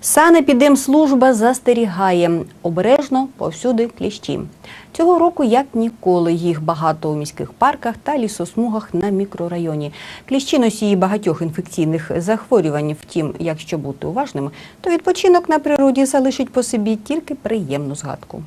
Санепідемслужба застерігає обережно повсюди кліщі. Цього року, як ніколи, їх багато у міських парках та лісосмугах на мікрорайоні. Кліщі носії багатьох інфекційних захворювань. Втім, якщо бути уважним, то відпочинок на природі залишить по собі тільки приємну згадку.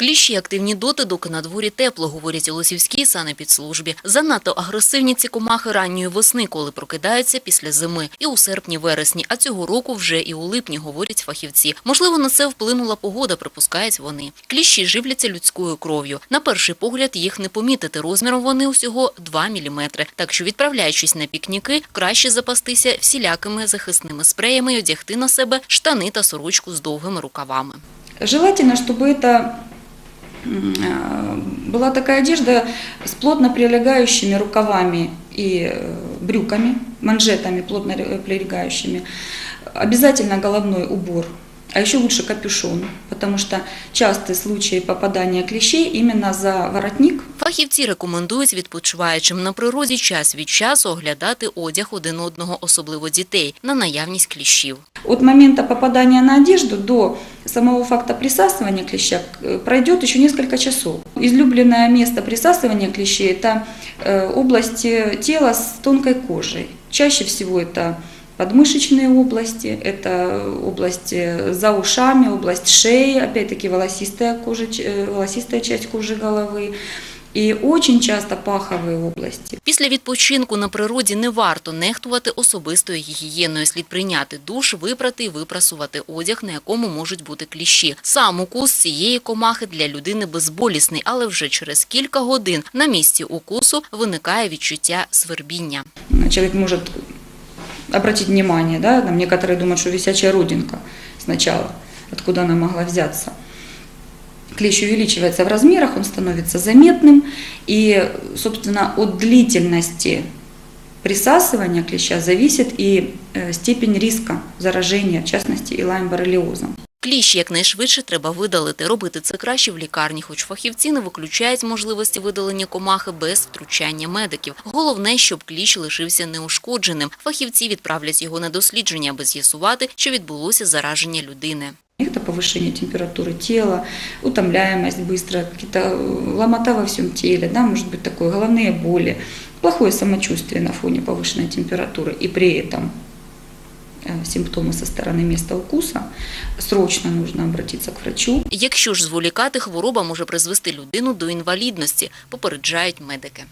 Кліщі активні доти, доки на дворі тепло, говорять у Лосівській санепідслужбі. Занадто агресивні ці комахи ранньої весни, коли прокидаються після зими. І у серпні-вересні, а цього року вже і у липні, говорять фахівці. Можливо, на це вплинула погода, припускають вони. Кліщі живляться людською кров'ю. На перший погляд їх не помітити. Розміром вони усього 2 міліметри. Так що, відправляючись на пікніки, краще запастися всілякими захисними спреями і одягти на себе штани та сорочку з довгими рукавами. Желательно, чтобы это м, э, была такая одежда с плотно прилегающими рукавами и э, брюками, манжетами плотно ре- прилегающими. Обязательно головной убор, а еще лучше капюшон, потому что частые случаи попадания клещей именно за воротник Фахівці рекомендують відпочиваючим на природі час від часу оглядати одяг один одного, особливо дітей, на наявність кліщів. От момента попадания на одежду до самого факта присасывания клеща э, пройдет еще несколько часов. Излюбленное место присасывания клещей – это э, область э, тела с тонкой кожей. Чаще всего это подмышечные области, это область э, за ушами, область шеи, опять-таки волосистая, кожа, ч- э, волосистая часть кожи головы. И очень часто паховые области. Після відпочинку на природі не варто нехтувати особистою гігієною. Слід прийняти душ, випрати і випрасувати одяг, на якому можуть бути кліщі. Сам укус цієї комахи для людини безболісний, але вже через кілька годин на місці укусу виникає відчуття свербіння. Человек может обратить внимание, да, там некоторые думают, что висячая родинка сначала, откуда она могла взяться Клещ увеличивается в размерах, он становится заметным, и, собственно, от длительности присасывания клеща зависит и э, степень риска заражения, в частности, илайн-боррелиозом. Кліщ якнайшвидше треба видалити. Робити це краще в лікарні, хоч фахівці не виключають можливості видалення комахи без втручання медиків. Головне, щоб кліщ лишився неушкодженим. Фахівці відправлять його на дослідження, аби з'ясувати, що відбулося зараження людини. Это повышение температуры тела, утомляемость быстро, какие-то э, ломота во всем теле, да, может быть такое, головные боли, плохое самочувствие на фоне повышенной температуры и при этом э, симптомы со стороны места укуса, срочно нужно обратиться к врачу. Якщо ж зволікати, хвороба може призвести людину до інвалідності, попереджають медики.